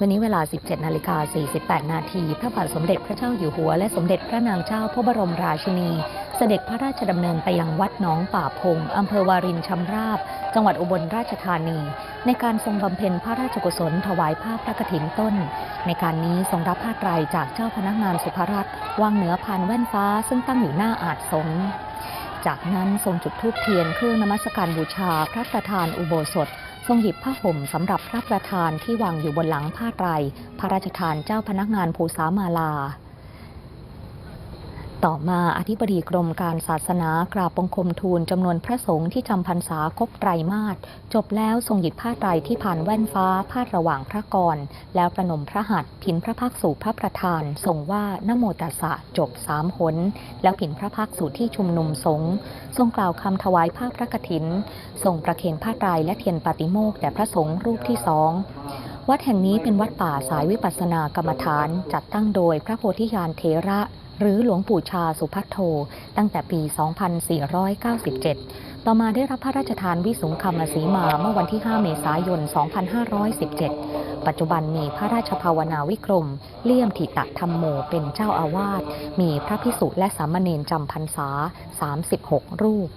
วันนี้เวลา 17 นาฬิกา 48 นาทีพระบาทสมเด็จพระเจ้าอยู่หัว และสมเด็จพระนางเจ้าพระบรมราชินี เสด็จพระราชดำเนินไปยังวัดหนองป่าพง อำเภอวารินชำราบ จังหวัดอุบลราชธานี ในการทรงบำเพ็ญพระราชกุศลถวายผ้าพระกฐินต้น ในการนี้ทรงรับผ้าไตรจากเจ้าพนักงานสุภรัตน์วางเหนือพานแว่นฟ้า ซึ่งตั้งอยู่หน้าอาจสงจากนั้นทรงจุดธูปเทียนเครื่องนมัสการบูชาพระประธานอุโบสถ ทรงหยิบผ้าห่มสำหรับพระประธานที่วางอยู่บนหลังผ้าไตรพระราชทานเจ้าพนักงานภูสามาลา ต่อมาอธิบดีกรมการศาสนากราบบังคมทูลจำนวนพระสงฆ์ที่จำพรรษาครบไตรมาสจบแล้วทรงหยิบผ้าไตรที่ผ่านแว่นฟ้าพาดระหว่างพระกร แล้วประนมพระหัตถ์ผินพระพักสู่พระประธานทรงว่านโมตัสสะจบสามหน แล้วผินพระพักสู่ที่ชุมนุมสงฆ์ทรงกล่าวคำถวายผ้าพระกฐินทรงประเคนผ้าไตรและเทียนปาติโมกข์แด่พระสงฆ์รูปที่สองวัดแห่งนี้เป็นวัดป่าสายวิปัสสนากรรมฐาน จัดตั้งโดยพระโพธิญาณเถระ หรือหลวงปู่ชาสุพัทโท ตั้งแต่ปี 2497 ต่อมาได้รับพระราชทานวิสุงคำสีมาเมื่อวันที่ 5 เมษายน 2517 ปัจจุบันมีพระราชภาวนาวิกรม เลี่ยมถิตะธรรมโมเป็นเจ้าอาวาส มีพระพิสุและสามเณรจำพรรษา 36 รูป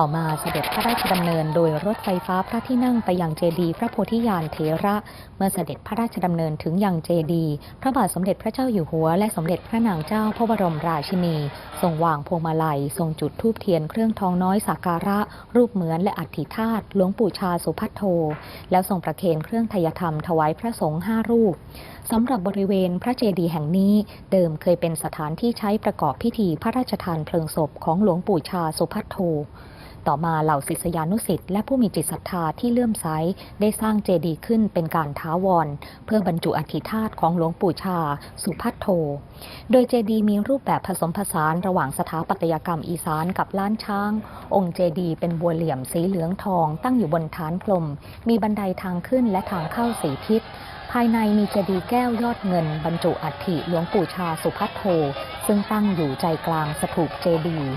ต่อมาเสด็จพระราชดำเนินโดยรถไฟฟ้าพระที่นั่งไปยังเจดีพระโพธิญาณเถระ เมื่อเสด็จพระราชดำเนินถึงยังเจดีพระบาทสมเด็จพระเจ้าอยู่หัว และสมเด็จพระนางเจ้าพระบรมราชินี ทรงวางพวงมาลัย ทรงจุดธูปเทียนเครื่องทองน้อยสักการะ รูปเหมือนและอัฐิธาตุหลวงปู่ชาสุพัทโท แล้วทรงประเคนเครื่องทยธรรมถวายพระสงฆ์ห้ารูปสำหรับบริเวณพระเจดีย์แห่งนี้เดิมเคยเป็นสถานที่ใช้ประกอบพิธีพระราชทานเพลิงศพของหลวงปู่ชาสุพัทโท ต่อมาเหล่าศิษยานุศิษย์และผู้มีจิตศรัทธาที่เลื่อมใสได้สร้างเจดีย์ขึ้นเป็นการท้าวร เพื่อบรรจุอธิธาตของหลวงปู่ชา สุพัทโท โดยเจดีย์มีรูปแบบผสมผสานระหว่างสถาปัตยกรรมอีสานกับล้านช้าง องค์เจดีย์เป็นบัวเหลี่ยมสีเหลืองทอง ตั้งอยู่บนฐานกลมมีบันไดทางขึ้นและทางเข้าสีทิศภายในมีเจดีย์แก้วยอดเงิน บรรจุอัฐิหลวงปู่ชาสุพัทโท ซึ่งตั้งอยู่ใจกลางสถูปเจดีย์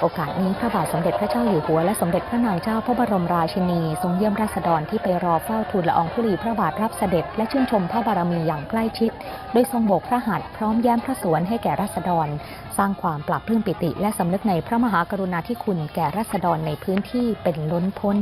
โอกาสนี้พระบาทสมเด็จพระเจ้าอยู่หัวและสมเด็จพระนางเจ้าพระบรมราชินี ทรงเยี่ยมราษฎรที่ไปรอเฝ้าทูลละอองธุลีพระบาทรับเสด็จ และชื่นชมพระบารมีอย่างใกล้ชิด โดยทรงโบกพระหัตถ์พร้อมแย้มพระสวนให้แก่ราษฎร สร้างความปรับพื้มปิติ และสำนึกในพระมหากรุณาธิคุณแก่ราษฎรในพื้นที่เป็นล้นพ้น